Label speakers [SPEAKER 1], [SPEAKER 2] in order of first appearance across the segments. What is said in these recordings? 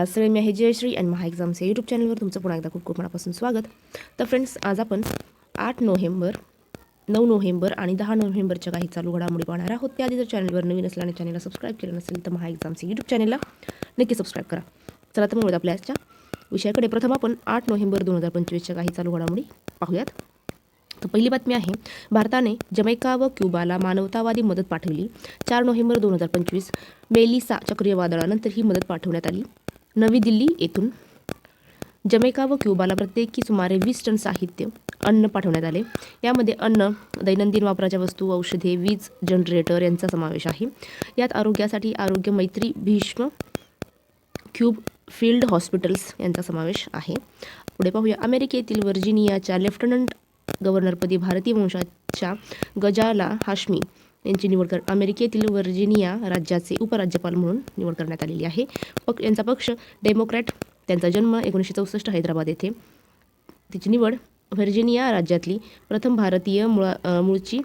[SPEAKER 1] नमस्कार सगळे मी आहे जयश्री आणि महा एक्झाम्स या यूट्यूब चॅनलवर तुमचं पुन्हा एकदा खूप खूप मनापासून स्वागत. तर फ्रेंड्स आज आपण आठ नोव्हेंबर नऊ नोव्हेंबर आणि दहा नोव्हेंबरच्या काही चालू घडामोडी पाहणार आहोत. त्याआधी जर चॅनलवर नवीन असल्याने आणि चॅनलला सबस्क्राईब केलं नसेल तर महा एक्झाम्स यूट्यूब चॅनलला नक्की सबस्क्राईब करा. चला तर मग आपल्या आजच्या विषयाकडे प्रथम आपण आठ नोव्हेंबर दोन हजार पंचवीसच्या काही चालू घडामोडी पाहूयात. तर पहिली बातमी आहे भारताने जमैका व क्युबाला मानवतावादी मदत पाठवली. चार नोव्हेंबर दोन हजार पंचवीस मेलिसा चक्रीवादळानंतर ही मदत पाठवण्यात आली. नवी दिल्ली येथून. जमैका व क्युबाला प्रत्येकी सुमारे वीस टन साहित्य अन्न पाठवण्यात आले. यामध्ये अन्न दैनंदिन वापराच्या वस्तू औषधे वीज जनरेटर यांचा समावेश आहे. यात आरोग्यासाठी आरोग्य मैत्री भीष्म क्यूब फील्ड हॉस्पिटल्स यांचा समावेश आहे. पुढे पाहूया. अमेरिकेतील व्हर्जिनियाच्या लेफ्टनंट गव्हर्नरपदी भारतीय वंशाच्या गजाला हाशमी यांची निवड कर अमेरिकेतील व्हर्जिनिया राज्याचे उपराज्यपाल म्हणून निवड करण्यात आलेली आहे. पक यांचा पक्ष डेमोक्रॅट त्यांचा जन्म एकोणीसशे चौसष्ट हैदराबाद येथे. तिची निवड व्हर्जिनिया राज्यातली प्रथम भारतीय मुळा मूळची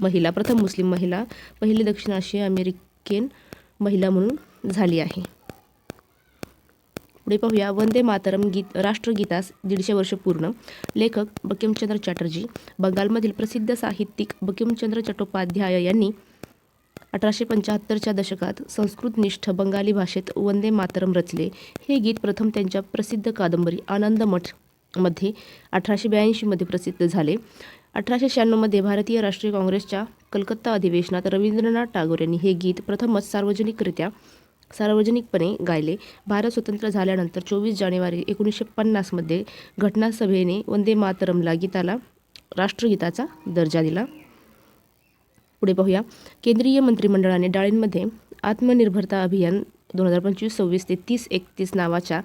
[SPEAKER 1] महिला प्रथम मुस्लिम महिला पहिली दक्षिण आशिया अमेरिकन महिला म्हणून झाली आहे. पुढे पाहूया. वंदे मातरम गीत राष्ट्रगीतास दीडशे वर्ष पूर्ण. लेखक बकिमचंद्र चॅटर्जी. बंगालमधील प्रसिद्ध साहित्यिक बकिमचंद्र चट्टोपाध्याय यांनी अठराशे पंच्याहत्तरच्या दशकात संस्कृतनिष्ठ बंगाली भाषेत वंदे मातरम रचले. हे गीत प्रथम त्यांच्या प्रसिद्ध कादंबरी आनंदमठमध्ये अठराशे ब्याऐंशीमध्ये प्रसिद्ध झाले. अठराशे शहाण्णवमध्ये भारतीय राष्ट्रीय काँग्रेसच्या कलकत्ता अधिवेशनात रवींद्रनाथ टागोर यांनी हे गीत प्रथमच सार्वजनिकरित्या सार्वजनिकपणे गायले. भारत स्वतंत्र झाल्यानंतर चोवीस जानेवारी एकोणीसशे पन्नासमध्ये घटनासभेने वंदे मातरमला गीताला राष्ट्रगीताचा दर्जा दिला. पुढे पाहूया. केंद्रीय मंत्रिमंडळाने डाळींमध्ये आत्मनिर्भरता अभियान दोन हजार पंचवीस सव्वीस ते तीस एकतीस नावाच्या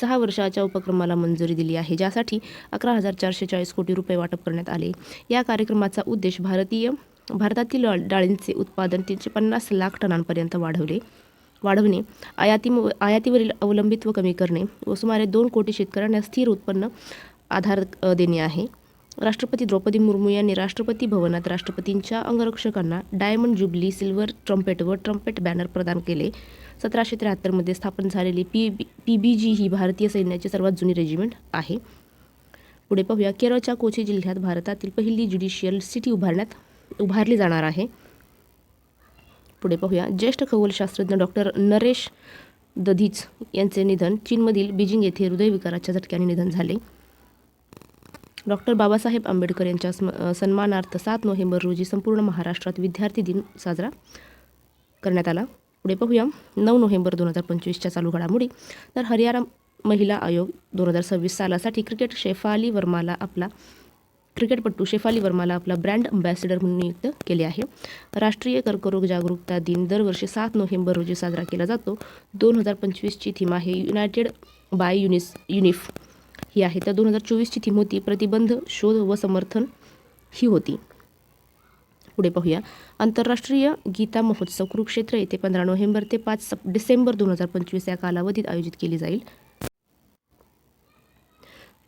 [SPEAKER 1] सहा वर्षाच्या उपक्रमाला मंजुरी दिली आहे ज्यासाठी अकरा हजार चारशे चाळीस कोटी रुपये वाटप करण्यात आले. या कार्यक्रमाचा उद्देश भारतीय भारतातील डाळींचे उत्पादन तीनशे पन्नास लाख टनांपर्यंत वाढवले. वाढवणे आयाती आयातीवरील अवलंबित्व कमी करणे व सुमारे दोन कोटी शेतकऱ्यांना स्थिर उत्पन्न आधार देणे आहे. राष्ट्रपती द्रौपदी मुर्मू यांनी राष्ट्रपती भवनात राष्ट्रपतींच्या अंगरक्षकांना डायमंड जुबली सिल्वर ट्रम्पेट व ट्रम्पेट बॅनर प्रदान केले. सतराशे त्र्याहत्तरमध्ये स्थापन झालेली पी बी पी बी जी ही भारतीय सैन्याची सर्वात जुनी रेजिमेंट आहे. पुढे पाहूया केरळच्या कोची जिल्ह्यात भारतातील पहिली ज्युडिशियल सिटी उभारण्यात उभारली जाणार आहे. पुढे पाहूया. ज्येष्ठ खगोलशास्त्रज्ञ डॉक्टर नरेश दधीच यांचे निधन चीनमधील बीजिंग येथे हृदयविकाराच्या झटक्याने निधन झाले. डॉक्टर बाबासाहेब आंबेडकर यांच्या स्म सन्मानार्थ सात नोव्हेंबर रोजी संपूर्ण महाराष्ट्रात विद्यार्थी दिन साजरा करण्यात आला. पुढे पाहूया. नऊ नोव्हेंबर दोन हजार पंचवीसच्या चालू घडामोडी. तर हरियाणा महिला आयोग दोन हजार सव्वीस सालासाठी क्रिकेट शेफाली वर्माला आपला क्रिकेटपटू शेफाली वर्माला आपला ब्रँड अम्बॅसेडर म्हणून नियुक्त केले आहे. राष्ट्रीय कर्करोग जागरूकता दिन दरवर्षी सात नोव्हेंबर रोजी साजरा केला जातो. दोन हजार पंचवीसची थीम आहे युनायटेड बाय युनिस युनिफ. ही आहे. तर दोन हजार चोवीसची थीम होती प्रतिबंध शोध व समर्थन. ही होती. पुढे पाहूया. आंतरराष्ट्रीय गीता महोत्सव कुरुक्षेत्र येथे पंधरा नोव्हेंबर ते पाच सप डिसेंबर दोन हजार पंचवीस या कालावधीत आयोजित केली जाईल.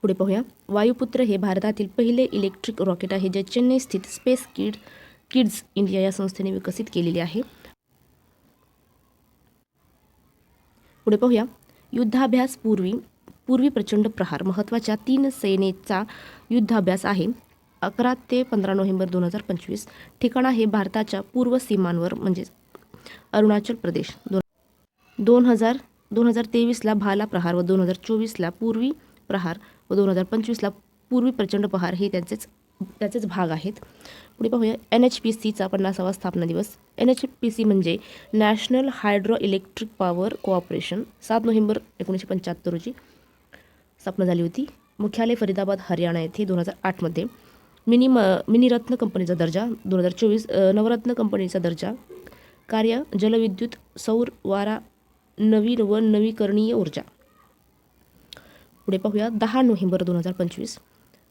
[SPEAKER 1] पुढे पाहूया. वायुपुत्र हे भारतातील पहिले इलेक्ट्रिक रॉकेट आहे जे चेन्नई स्थित स्पेस किड किड्स इंडिया या संस्थेने विकसित केलेले आहे. पुढे पाहूया. युद्धाभ्यास पूर्वी पूर्वी प्रचंड प्रहार. महत्त्वाच्या तीन सेनेचा युद्धाभ्यास आहे. अकरा ते पंधरा नोव्हेंबर दोन हजार पंचवीस. ठिकाण आहे भारताच्या पूर्व सीमांवर म्हणजेच अरुणाचल प्रदेश. दोन दोन हजार दोन हजार तेवीसला भाला प्रहार व दोन हजार चोवीसला पूर्वी प्रहार. व दोन हजार पंचवीसला पूर्वी प्रचंड पहार हे त्यांचेच त्याचेच भाग आहेत. पुढे पाहूया. एन एच पी सीचा पन्नासावा स्थापना दिवस. एन एच पी सी म्हणजे national hydro electric power cooperation. सात नोव्हेंबर एकोणीसशे पंच्याहत्तर रोजी स्थापना झाली होती. मुख्यालय फरीदाबाद हरियाणा येथे दोन हजार आठमध्ये मिनी म मिनीरत्न कंपनीचा दर्जा. दोन हजार चोवीस नवरत्न कंपनीचा दर्जा. कार्य जलविद्युत सौर वारा नवीन व नवीकरणीय ऊर्जा. पुढे पाहूया. दहा नोव्हेंबर दोन हजार पंचवीस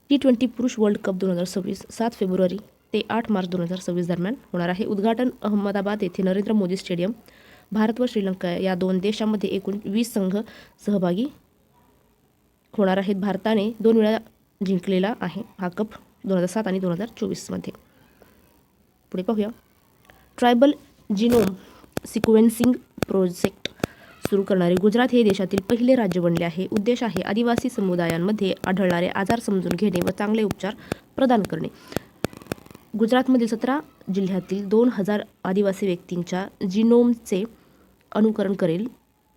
[SPEAKER 1] टी ट्वेंटी पुरुष वर्ल्ड कप दोन हजार सव्वीस सात फेब्रुवारी ते आठ मार्च दोन हजार सव्वीस दरम्यान होणार आहे. उद्घाटन अहमदाबाद येथे नरेंद्र मोदी स्टेडियम भारत व श्रीलंका या दोन देशांमध्ये एकूण वीस संघ सहभागी होणार आहेत. भारताने दोन वेळा जिंकलेला आहे हा कप दोन हजार सात आणि दोन हजार चोवीसमध्ये पुढे पाहूया. ट्रायबल जिनोम सिक्वेन्सिंग प्रोजेक्ट सुरू करणारे गुजरात हे देशातील पहिले राज्य बनले आहे. उद्देश आहे आदिवासी समुदायांमध्ये आढळणारे आजार समजून घेणे व चांगले उपचार प्रदान करणे. गुजरातमधील सतरा जिल्ह्यातील दोन हजार आदिवासी व्यक्तींच्या जिनोमचे अनुकरण करेल.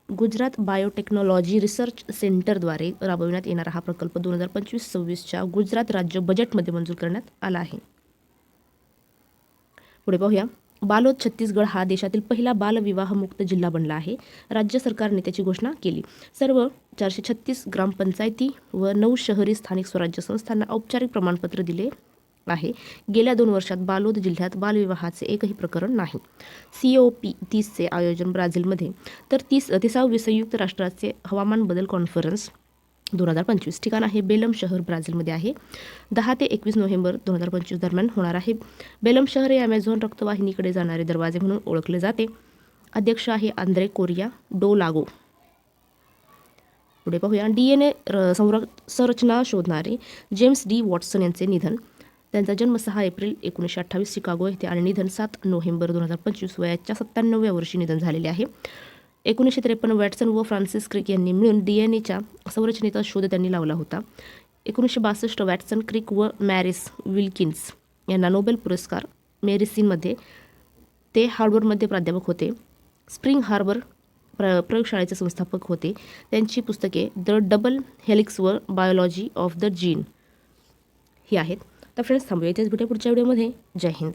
[SPEAKER 1] गुजरात बायोटेक्नॉलॉजी रिसर्च सेंटरद्वारे राबविण्यात येणारा हा प्रकल्प दोन हजार पंचवीस सव्वीसच्या गुजरात राज्य बजेटमध्ये मंजूर करण्यात आला आहे. पुढे पाहूया. बालोद छत्तीसगड हा देशातील पहिला बालविवाहमुक्त जिल्हा बनला आहे. राज्य सरकारने त्याची घोषणा केली. सर्व चारशे छत्तीस ग्रामपंचायती व नऊ शहरी स्थानिक स्वराज्य संस्थांना औपचारिक प्रमाणपत्र दिले आहे. गेल्या दोन वर्षात बालोद जिल्ह्यात बालविवाहाचे एकही प्रकरण नाही. सी ओ पी तीसचे आयोजन ब्राझीलमध्ये. तर तीस तिसाव संयुक्त राष्ट्राचे हवामान बदल कॉन्फरन्स दोन हजार पंचवीस ठिकाण आहे. बेलम शहर ब्राझीलमध्ये आहे. दहा ते एकवीस नोव्हेंबर दोन हजार पंचवीस दरम्यान होणार आहे. बेलम शहर हे ॲमेझॉन रक्तवाहिनीकडे जाणारे दरवाजे म्हणून ओळखले जाते. अध्यक्ष आहे आंद्रे कोरिया डो लागो. पुढे पाहूया. डी एन ए संर संरचना शोधणारे जेम्स डी वॉटसन यांचे निधन. त्यांचा जन्म सहा एप्रिल एकोणीसशे अठ्ठावीस शिकागो येथे आणि निधन सात नोव्हेंबर दोन हजार पंचवीस वयाच्या सत्त्याण्णव्या वर्षी निधन झालेले आहे. एकोणीसशे त्रेपन्न वॅटसन व फ्रान्सिस क्रिक यांनी मिळून डी एन एच्या संरचनेचा शोध त्यांनी लावला होता. एकोणीसशे बासष्ट वॅटसन क्रिक व मॅरिस विल्किन्स यांना नोबेल पुरस्कार मेरिसिनमध्ये ते हार्वर्डमध्ये प्राध्यापक होते. स्प्रिंग हार्बर प्र प्रयोगशाळेचे संस्थापक होते. त्यांची पुस्तके द डबल हेलिक्स व बायोलॉजी ऑफ द जीन ही आहेत. तर फ्रेंड्स थांबूया. इथेच भेटूया पुढच्या व्हिडिओमध्ये. जय हिंद.